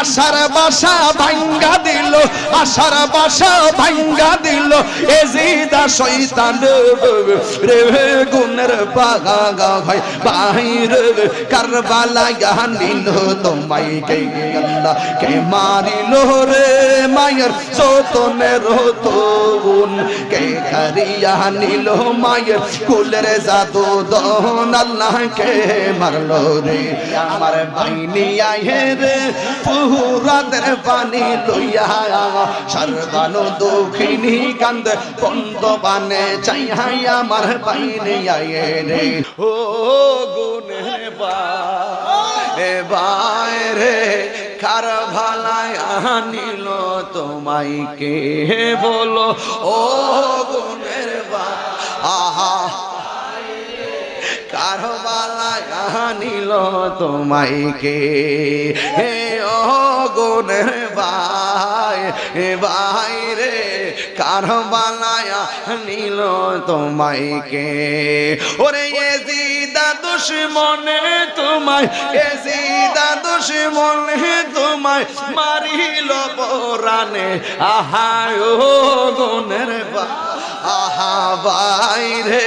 আশার বাসা ভাঙ্গা দিল, আশার বাসা ভাঙ্গা দিল। এ জিদা শৈতান রে গুনের বাগা ভাই বাহির কারবালা নিল তোমায় কে গেল কে মারিল রে। মায়ের সতনের তবুন কে কারিয়া নিল মায়ের কুলের জাদু দন আল্লাহ কে মারলো রে? আমার বাইনি আয়ে রে পুরাদের পানি লইয়া। সর্বানু দুঃখিনী কান্দ, বন্ধ বানে চাই হাই আমার বাইনি আয়ে রে। ও গুনে বা এ বাইরে ভালায় আনিল, তোমায় কে বলো? ও গুণের বা, আহা। কারবালায় আনিল, তোমায় কে? হে ও গুণের ভাই ভাই রে কারবালায় নিল তোমায় কে ওরে এ জিদা দুশ্মনে তোমায়, এ জিদা দুশ্মনে তোমায় মারিল পরানে আহা, ও গুনের বা আহা, বাইরে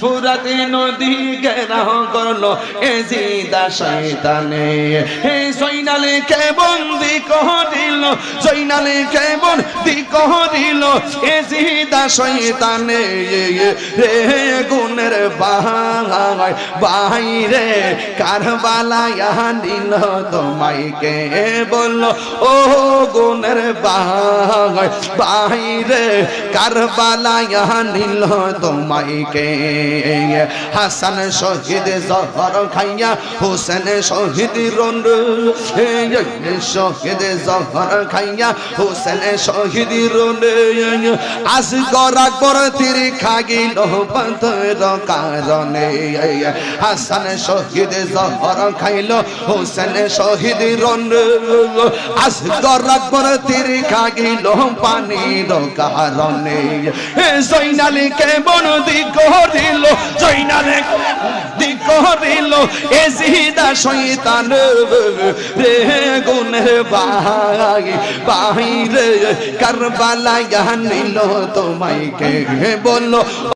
ফুরাতে নদী গেরাহ করল। এ জিদা শয়তানে, হে সৈনালে কে বন্দি করিল? সৈনালে কে বন্দি করিল? এ জিদা শয়তানে, রে গুনের বাহাই বাইরে কারবালায়া দিল তোমায় কে বলল, ও গুনের বাহাই বাইরে কারবালায়া নিল তোমায় কে হাসান শহীদ জহর খাইয়া, হোসেন শহীদ রন শহীদ জহর খাইয়া, হোসেন শহীদ রন আজ গরা কর তীর খাগিল পথর কারণে। হাসান শহীদ জহর খাইল, হোসেন শহীদ রন আজ গরা কর তীর খাগিল পানির কারণে। জৈনালি কেমন দিক দিল জৈনালে দিক দিলো এ জিদা শৈতান রে গুণ বাই বাহিরে কারবালা নিল তোমায় কে বলল